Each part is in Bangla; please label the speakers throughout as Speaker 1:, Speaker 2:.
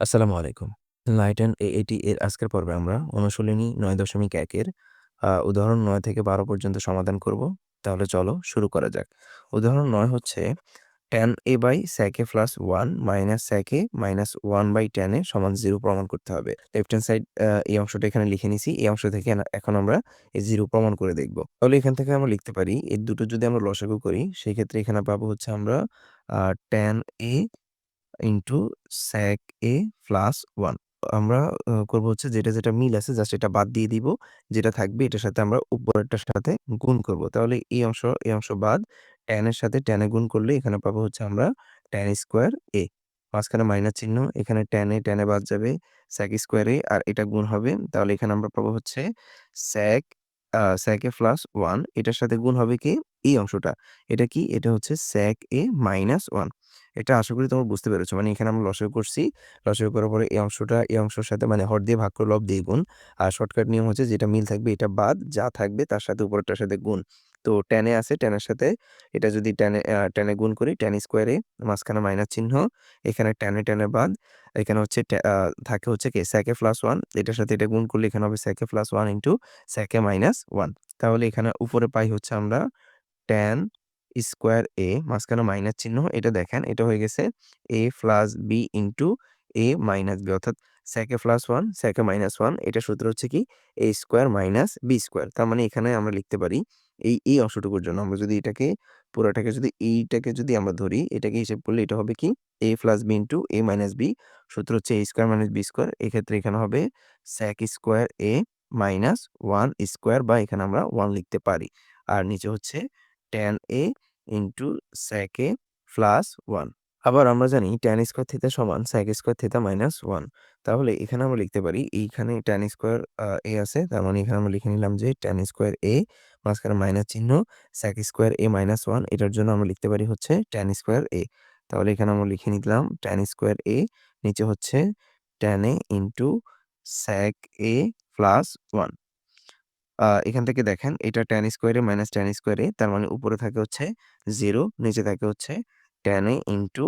Speaker 1: আসসালামু আলাইকুম। লাইট অ্যান্ড এটি এর আজকের পর্বে আমরা অনুশীলনী নয় দশমিক একের উদাহরণ নয় থেকে ১২ পর্যন্ত সমাধান করব। তাহলে চলো শুরু করা যাক। উদাহরণ নয় হচ্ছে tan A by a plus one minus a minus one by a সমান জিরো প্রমাণ করতে হবে। লেফট হ্যান্ড সাইড এই অংশটা এখানে লিখে নিছি। এই অংশ থেকে এখন আমরা এই জিরো প্রমাণ করে দেখব। তাহলে এখান থেকে আমরা লিখতে পারি, এই দুটো যদি আমরা লসাগু করি, সেক্ষেত্রে এখানে পাবো হচ্ছে আমরা tan a into sec A plus one আমরা করব হচ্ছে যেটা, যেটা মিল আছে জাস্ট এটা বাদ দিয়ে দিব। যেটা থাকবে এটার সাথে আমরা উপরেরটার সাথে গুণ করব। তাহলে এই অংশ, এই অংশ বাদ এর সাথে এ গুণ করলে এখানে পাবো হচ্ছে আমরা tan স্কোয়ার এ মাঝখানে মাইনাস চিহ্ন এখানে tan a বাদ যাবে sec স্কয়ার আর এটা গুণ হবে। তাহলে এখানে আমরা পাবো হচ্ছে sec আ এ প্লাস 1 এটার সাথে গুণ হবে কি? এই অংশটা। এটা কি? এটা হচ্ছে sec এ মাইনাস ওয়ান এটা আশা করি তোমরা বুঝতে পেরেছ। মানে এখানে আমরা লসাগু করছি। লসাগু করার পরে এই অংশটা এই অংশের সাথে মানে হর দিয়ে ভাগ করে লব দিয়ে গুণ। আর শর্টকাট নিয়ম হচ্ছে যেটা মিল থাকবে এটা বাদ, যা থাকবে তার সাথে উপরটার সাথে গুণ। তো এ আছে এর সাথে এটা যদি tan এ গুণ করি, tan স্কোয়ারে মাঝখানে মাইনাস চিহ্ন। এখানে tan এ বাদ। এখানে হচ্ছে থাকে হচ্ছে কি স্যাকে প্লাস ওয়ান এটার সাথে এটা গুণ করলে এখানে হবে a plus one into sec A minus one তাহলে এখানে উপরে পাই হচ্ছে আমরা tan স্কোয়ার এ মাঝখানে মাইনাস চিহ্ন, এটা দেখেন, এটা হয়ে গেছে A plus B into A minus B অর্থাৎ sec A plus one sec A minus one এটা সূত্র হচ্ছে কি A square minus B square তার মানে এখানে আমরা লিখতে পারি এই, এই অংশটুকুর জন্য আমরা যদি এটাকে পুরোটাকে যদি এইটাকে যদি আমরা ধরি এটাকে হিসেব করলে এটা হবে কি? A plus B into A minus B সূত্র হচ্ছে A square minus B square এক্ষেত্রে এখানে হবে sec square A minus one square বা এখানে আমরা ওয়ান লিখতে পারি। আর নিচে হচ্ছে tan A into sec a plus one আবার আমরা জানি ট্যান স্কোয়ার থিটা সমান sec square theta minus one তাহলে এখানে আমরা লিখতে পারি এইখানে tan স্কোয়ার এ আছে তার মানে এখানে আমরা লিখে নিলাম যে tan স্কোয়ার a মাঝখানে মাইনাস চিহ্ন, sec square A minus one এটার জন্য আমরা লিখতে পারি হচ্ছে tan স্কোয়ার এ তাহলে এখানে আমরা লিখে নিলাম tan স্কোয়ার এ নিচে হচ্ছে tan A into sec A plus 1 আ, এখান থেকে দেখেন, এটা tan square minus tan square তার মানে উপরে থাকে হচ্ছে জিরো নিচে থাকে হচ্ছে tan A into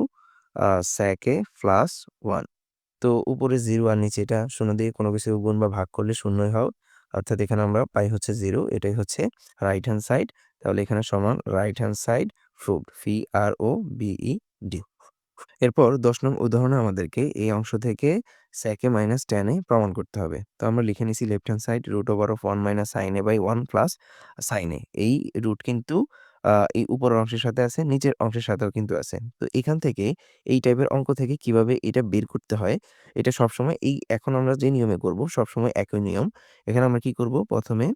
Speaker 1: sec a plus one তো উপরে জিরো আর নিচে এটা শূন্য দিয়ে কোনো কিছু গুণ বা ভাগ করলে শূন্যই হয়। অর্থাৎ এখানে আমরা পাই হচ্ছে জিরো এটাই হচ্ছে রাইট হ্যান্ড সাইড তাহলে এখানে সমান right hand side fruit P R O V E D এরপর ১০ নং উদাহরণে আমাদেরকে এই অংশ থেকে স্যাকে মাইনাস টেনে প্রমাণ করতে হবে। তো আমরা লিখে নিছি left hand side root over of one minus sine A by one plus sine A এই রুট কিন্তু এই উপরের অংশের সাথে আছে, নিচের অংশের সাথেও কিন্তু আছে। তো এখান থেকে এই টাইপের অঙ্ক থেকে কীভাবে এটা বের করতে হয়, এটা সবসময় এই এখন আমরা যে নিয়মে করব সবসময় একই নিয়ম। এখানে আমরা কি করব? প্রথমে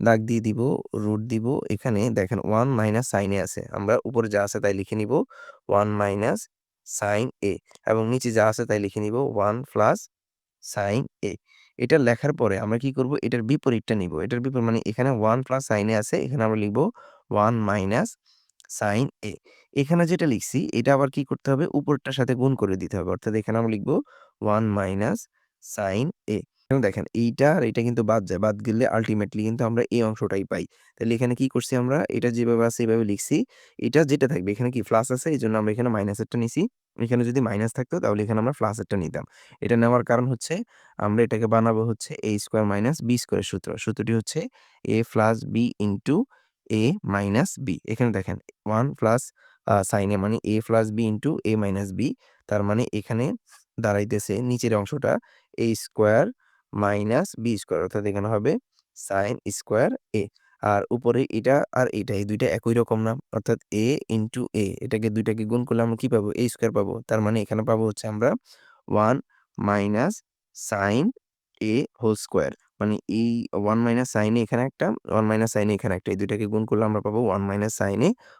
Speaker 1: দাগ দিয়ে দিব, রুট দিব। এখানে দেখেন ওয়ান মাইনাস a আছে। আমরা উপরে যা আছে তাই লিখে নিব ওয়ান মাইনাস সাইন এ এবং নিচে যা আছে তাই লিখে নিব ওয়ান প্লাস সাইন এ এটা লেখার পরে আমরা কি করব? এটার বিপরীতটা নিব। এটার বিপরীত মানে এখানে ওয়ান প্লাস a আছে। এখানে আমরা লিখব 1 মাইনাস সাইন এ এখানে যেটা লিখছি, এটা আবার কি করতে হবে? উপরটার সাথে গুণ করে দিতে হবে। অর্থাৎ এখানে আমরা লিখব ওয়ান মাইনাস সাইন এখন দেখেন, এইটা আর এটা কিন্তু বাদ যায়। বাদ গেলে আল্টিমেটলি কিন্তু আমরা এই অংশটাই পাই। তাহলে এখানে কি করছি আমরা? এটা যেভাবে আছে এভাবে লিখছি। এটা যেটা থাকবে, এখানে কি প্লাস আছে এই জন্য আমরা এখানে মাইনাসেরটা নিছি। এখানে যদি মাইনাস থাকতো, তাহলে এখানে আমরা প্লাসেরটা নিতাম। এটা নেওয়ার কারণ হচ্ছে, আমরা এটাকে বানাবো হচ্ছে A square minus B square সূত্র। সূত্রটি হচ্ছে A plus B into a minus b এখানে দেখেন 1 প্লাস sin a মানে a plus b into a minus b তার মানে এখানে দাঁড়াইতেছে নিচের অংশটা a square minus b square অর্থাৎ এখানে হবে sin স্কয়ার a আর উপরে এটা আর এটা এই ২ টা একই রকম না? অর্থাৎ a ইন্টু a, এটাকে ২ টাকে গুণ করলে আমরা কি পাবো? a স্কয়ার পাবো। তার মানে এখানে পাবো হচ্ছে আমরা 1 minus sin a whole square মানে এই 1 মাইনাস a এখানে একটা, 1 মাইনাস a এখানে একটা। এই ২ টাকে গুণ করলে আমরা পাবো 1 মাইনাস a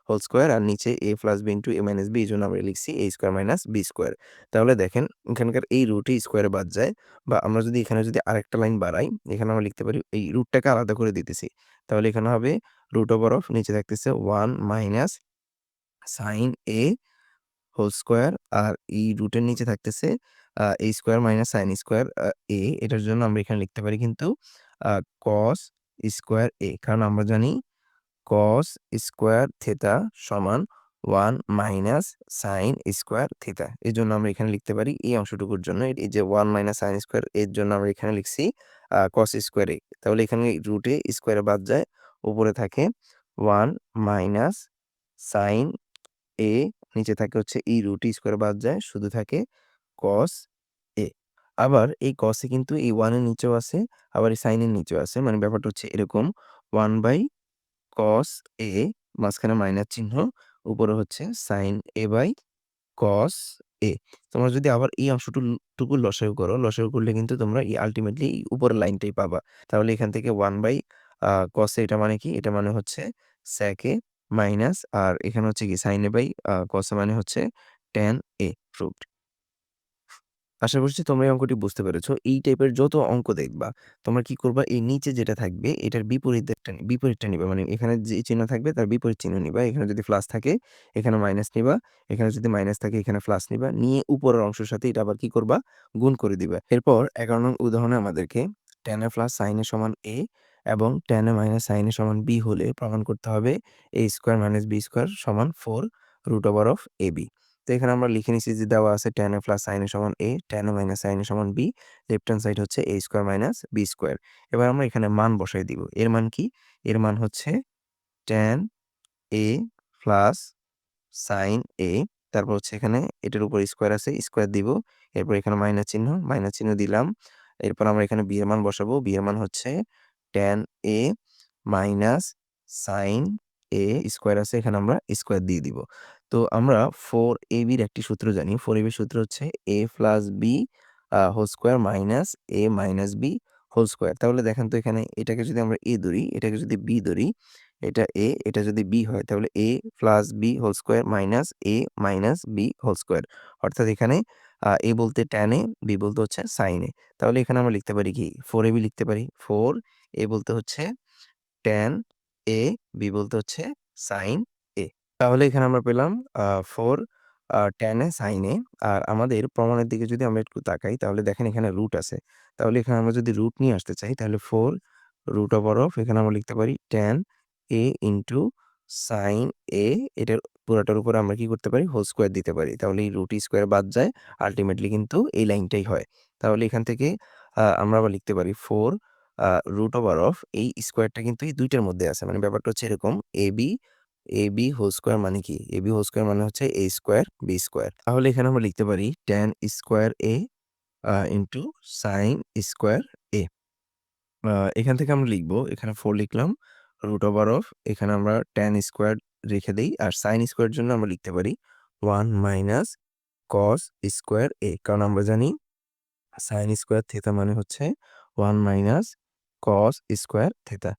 Speaker 1: হোল স্কয়ার আর নিচে a plus b into a minus b জন্য আমরা লিখছি a square minus b square. তাহলে দেখেন এখানকার এই রুটই স্কোয়ারে বাদ যায় বা আমরা যদি এখানে যদি আরেকটা লাইন বাড়াই, এখানে আমরা লিখতে পারি এই রুটটাকে আলাদা করে দিতেছি। তাহলে এখানে হবে রুট ওভার অফ নিচে থাকতেছে 1 minus sin a whole square আর এই রুটের নিচে থাকতেছে আ square minus sine square A এটার জন্য আমরা এখানে লিখতে পারি কিন্তু কস স্কোয়ার এ কারণ আমরা জানি কস স্কোয়ার থিটা সমান one minus sine square theta এর জন্য আমরা এখানে লিখতে পারি এই অংশটুকুর জন্য, এই যে ওয়ান মাইনাস সাইন স্কোয়ার এর জন্য আমরা এখানে লিখছি কস স্কোয়ারে তাহলে এখানে রুটে স্কোয়ারে বাদ যায়, উপরে থাকে ওয়ান মাইনাস সাইন এ নিচে থাকে হচ্ছে এই রুট স্কোয়ার বাদ যায়, শুধু থাকে কস এ আবার এই কসে কিন্তু এই ওয়ানের নিচেও আছে, আবার এই সাইনের নিচেও আছে। মানে ব্যাপারটা হচ্ছে এরকম ওয়ান বাই কস এ মাঝখানে মাইনাস চিহ্ন, উপরে হচ্ছে সাইন এ বাই কস এ তোমরা যদি আবার এই অংশটু টুকু করো, লসাগু করলে কিন্তু তোমরা এই আলটিমেটলি এই উপরের লাইনটাই পাবা। তাহলে এখান থেকে ওয়ান বাই কস এ এটা মানে কি? এটা মানে হচ্ছে স্যাক এ মাইনাস আর এখানে হচ্ছে কি সাইন এ বাই কস এ মানে হচ্ছে ট্যান এ ফ্রুট আশা করছি তোমরা এই অঙ্কটি বুঝতে পেরেছ। এই টাইপের যত অঙ্ক দেখবা, তোমরা কি করবা এই নিচে যেটা থাকবে এটার বিপরীতেরটা বিপরীতটা নিবা। মানে এখানে যে চিহ্ন থাকবে তার বিপরীত চিহ্ন নিবা। এখানে যদি প্লাস থাকে এখানে মাইনাস নিবা। এখানে যদি মাইনাস থাকে এখানে প্লাস নিবা। নিয়ে উপরের অংশের সাথে এটা আবার কি করবা? গুণ করে দিবা। এরপর ১১ নং উদাহরণে আমাদেরকে tan A plus sin A সমান a এবং tan A minus sin A সমান b হলে প্রমাণ করতে হবে a square minus b square সমান 4 রুট ওভার অফ ab। তো এখানে আমরা লিখে নিচ্ছি যে দেওয়া আছে টেন এ প্লাস এ সমান a, tan A minus A সমান b, লেফট হ্যান্ড সাইড হচ্ছে A square minus B square. এবার আমরা এখানে মান বসাই দিব। এর মান কি? এর মান হচ্ছে tan A plus sine A তারপর হচ্ছে এখানে এটার উপর স্কোয়ার আছে, স্কোয়ার দিব। এরপর এখানে মাইনাস চিহ্ন, মাইনাস চিহ্ন দিলাম। এরপর আমরা এখানে b এর মান বসাবো। b এর মান হচ্ছে tan A minus sine A square আছে এখানে আমরা স্কোয়ার দিয়ে দিব। তো আমরা ফোর এ বির একটি সূত্র জানি। 4ab এর সূত্র হচ্ছে A plus B whole square minus A minus B whole square. তাহলে দেখেন তো এখানে এটাকে যদি আমরা এ ধরি, এটাকে যদি বি ধরি, এটা এ এটা যদি বি হয় তাহলে A plus B whole square minus A minus B whole square. অর্থাৎ এখানে এ বলতে a, b বলতে হচ্ছে a। তাহলে এখানে আমরা লিখতে পারি কি? ফোর এ বি লিখতে পারি। ফোর এ বলতে হচ্ছে tan এ বি বলতে হচ্ছে সাইন। তাহলে এখানে আমরা পেলাম ফোর 4 এ সাইন এ আর আমাদের প্রমাণের দিকে যদি আমরা একটু তাকাই, তাহলে দেখেন এখানে রুট আছে। তাহলে এখানে আমরা যদি রুট নিয়ে আসতে চাই, তাহলে ফোর রুট ওভার অফ এখানে আমরা লিখতে পারি tan A into sine A এটার পুরাটার উপরে আমরা কি করতে পারি? হোল স্কোয়ার দিতে পারি। তাহলে এই রুট স্কোয়ার বাদ যায়। আল্টিমেটলি কিন্তু এই লাইনটাই হয়। তাহলে এখান থেকে আমরা আবার লিখতে পারি ফোর রুট ওভার অফ এই স্কোয়ারটা কিন্তু এই দুইটার মধ্যে আছে। মানে ব্যাপারটা হচ্ছে এরকম ab, ab হোল স্কোয়ার মানে কি? ab হোল স্কোয়ার মানে হচ্ছে a স্কোয়ার b স্কোয়ার। তাহলে এখানে আমরা লিখতে পারি tan স্কোয়ার আ ইনটু sin স্কোয়ার। আ এখান থেকে আমরা লিখব, এখানে 4 লিখলাম রুট ওভার অফ এখানে আমরা tan স্কোয়ার রেখে দেই। আর sin স্কোয়ার জন্য আমরা লিখতে পারি 1 মাইনাস cos স্কোয়ার a কারণ আমরা জানি sin স্কোয়ার থিটা মানে হচ্ছে 1 মাইনাস cos স্কোয়ার থিটা।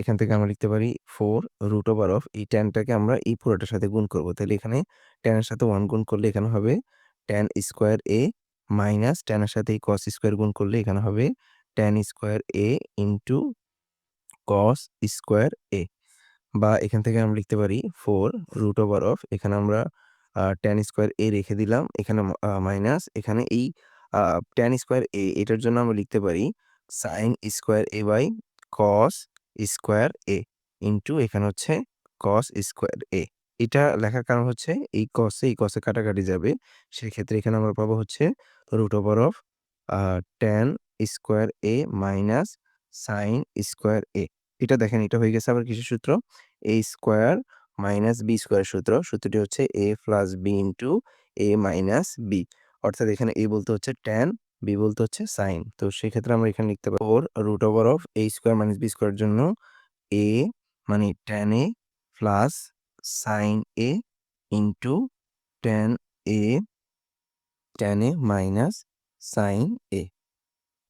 Speaker 1: এখান থেকে আমরা লিখতে পারি 4 রুট ওভার অফ এই tan টাকে আমরা এই পুরোটার সাথে গুণ করব। তাহলে এখানে এর সাথে 1 গুণ করলে এখানে হবে tan স্কোয়ার a মাইনাস এর সাথে এই cos স্কোয়ার গুণ করলে এখানে হবে tan square a into cos square a বা এখান থেকে আমরা লিখতে পারি 4 রুট ওভার অফ এখানে আমরা tan স্কোয়ার a রেখে দিলাম। এখানে মাইনাস এখানে এই tan স্কোয়ার a এটার জন্য আমরা লিখতে পারি sin square a by cos square a into এখানে হচ্ছে cos স্কোয়ার a এটা লেখার কারণ হচ্ছে এই এ এই এ কাটাকাটি যাবে। সেক্ষেত্রে এখানে আমরা পাবো হচ্ছে root over of tan square a minus sin square a এটা দেখেন এটা হয়ে গেছে আবার কিসের সূত্র? a স্কোয়ার মাইনাস b স্কোয়ারের সূত্র। সূত্রটি হচ্ছে a plus b into a minus b অর্থাৎ এখানে a বলতে হচ্ছে tan, b বলতে হচ্ছে সাইন তো সেক্ষেত্রে আমরা এখানে লিখতে পারি four root over of a square minus b স্কোয়ারের জন্য এ মানে tan a plus sin a into tan a tan a minus sine a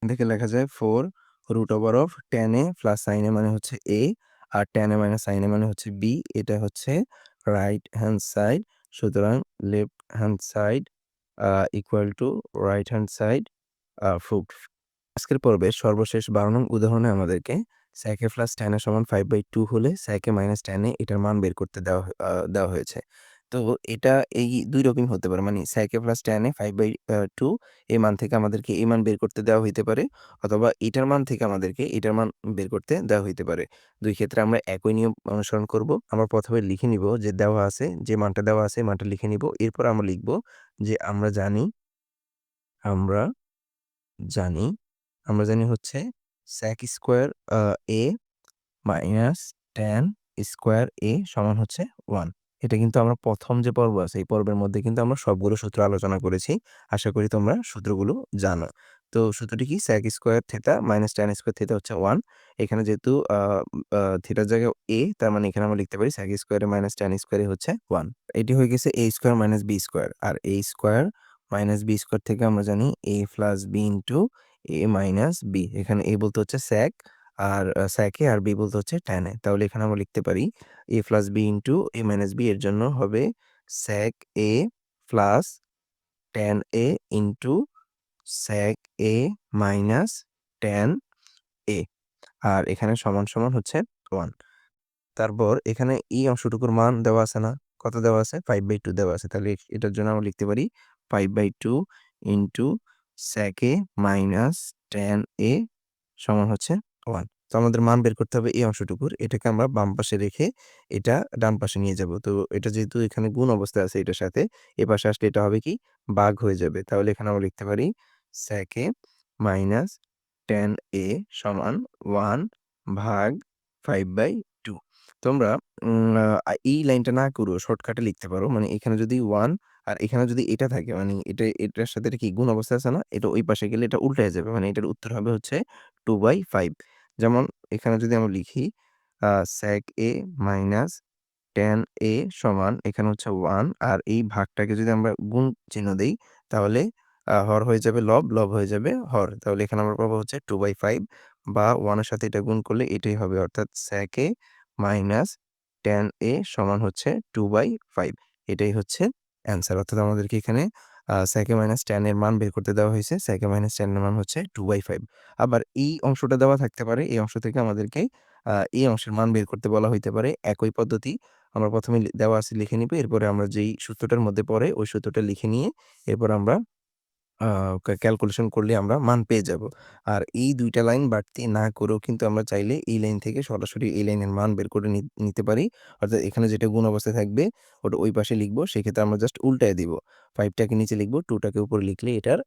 Speaker 1: থেকে লেখা যায় four root over of tan a plus sin a মানে হচ্ছে এ আর tan a minus sin a মানে হচ্ছে বি এটা হচ্ছে রাইট হ্যান্ড সাইড। সুতরাং left hand side equal to right hand side proved. আজকের পর্বের সর্বশেষ ১২ নং উদাহরণে আমাদেরকে a প্লাস a সমান 5/2 হলে sec a minus tan a এটার মান বের করতে দেওয়া দেওয়া হয়েছে। তো এটা এই দুই রকমই হতে পারে। মানে a প্লাস টেনে ফাইভ বাই টু এই মান থেকে আমাদেরকে এই মান বের করতে দেওয়া হইতে পারে অথবা এটার মান থেকে আমাদেরকে এটার মান বের করতে দেওয়া হইতে পারে। দুই ক্ষেত্রে আমরা একই নিয়ম অনুসরণ করব। আমরা প্রথমে লিখে নিব যে দেওয়া আছে, যে মানটা দেওয়া আছে মানটা লিখে নিব। এরপর আমরা লিখব যে আমরা জানি আমরা জানি। আমরা জানি হচ্ছে sec square a minus tan square a সমান হচ্ছে ওয়ান এটা কিন্তু আমরা প্রথম যে পর্ব আছে, এই পর্বের মধ্যে কিন্তু আমরা সবগুলো সূত্র আলোচনা করেছি। আশা করি তোমরা সূত্রগুলো জানো। তো সূত্রটি কি? Sec square theta minus tan square theta হচ্ছে ওয়ান এখানে যেহেতু থিটার জায়গায় এ তার মানে এখানে আমরা লিখতে পারি sec square minus tan square হচ্ছে ওয়ান এটি হয়ে গেছে a square minus b square R a square minus b square থেকে আমরা জানি a plus b into a minus b এখানে a বলতে হচ্ছে sec R a R b বলতে হচ্ছে a তাহলে এখানে আমরা লিখতে পারি a plus b into a minus b এর জন্য হবে sec a plus tan a into sec a minus tan a আর এখানে সমান, সমান হচ্ছে 1 তারপর এখানে এই অংশটুকুর মান দেওয়া আছে না? কত দেওয়া আছে? 5/2 দেওয়া আছে। তাহলে এটার জন্য আমরা লিখতে পারি 5/2 into sec a minus tan a সমান হচ্ছে 1 তো আমাদের মান বের করতে হবে এই অংশটুকুর। এটাকে আমরা বাম পাশে রেখে এটা ডান পাশে নিয়ে যাব। তো এটা যেহেতু এখানে গুণ অবস্থায় আছে এটার সাথে, এপাশে আসলে এটা হবে কি? ভাগ হয়ে যাবে। তাহলে এখানে আমরা লিখতে পারি sec a minus tan a সমান 1 ভাগ 5/2 তোমরা উম আ এই লাইনটা না করেও শর্টকাটে লিখতে পারো। মানে এখানে যদি 1 আর এখানে যদি এটা থাকে মানে এটা এটার সাথে এটা কি গুণ অবস্থায় আছে না? এটা ওই পাশে গেলে এটা উল্টায় যাবে। মানে এটার উত্তর হবে হচ্ছে 2/5 যেমন এখানে যদি আমরা লিখি আ এ মাইনাস টেন এ সমান এখানে হচ্ছে ওয়ান আর এই ভাগটাকে যদি আমরা গুণ চিহ্ন দিই তাহলে হর হয়ে যাবে লব, লব হয়ে যাবে হর। তাহলে এখানে আমরা পাবো হচ্ছে 2/5 বা ওয়ানের সাথে এটা গুণ করলে এটাই হবে অর্থাৎ sec a minus tan a সমান হচ্ছে 2/5 এটাই হচ্ছে অ্যান্সার। অর্থাৎ আমাদেরকে এখানে সাইকে মাইনাস টেনের মান বের করতে দেওয়া হয়েছে। সাইকে মাইনাস টেনের মান হচ্ছে 2/5 আবার এই অংশটা দেওয়া থাকতে পারে। এই অংশ থেকে আমাদেরকে এই অংশের মান বের করতে বলা হইতে পারে। একই পদ্ধতি আমরা প্রথমে দেওয়া আছে লিখে নিবে, এরপরে আমরা যেই সূত্রটার মধ্যে পড়ে ওই সূত্রটা লিখে নিয়ে, এরপর আমরা ক্যালকুলেশন করলে আমরা মান পেয়ে যাব। আর এই ২ টা লাইন বাড়তি না করেও কিন্তু আমরা চাইলে এই লাইন থেকে সরাসরি এই লাইনের মান বের করে নি নিতে পারি। অর্থাৎ এখানে যেটা গুণ অবস্থায় থাকবে ওটা ওই পাশে লিখব। সেক্ষেত্রে আমরা জাস্ট উল্টায় দিব। 5 টাকে নিচে লিখব, 2 টাকে উপরে লিখলে এটার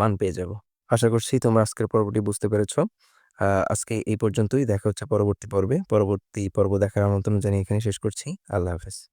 Speaker 1: মান পেয়ে যাব। আশা করছি তোমরা আজকের পর্বটি বুঝতে পেরেছ। আজকে এই পর্যন্তই। দেখা হচ্ছে পরবর্তী পর্বে। পরবর্তী পর্ব দেখার আমন্ত্রণ জানিয়ে এখানে শেষ করছি। আল্লাহ হাফেজ।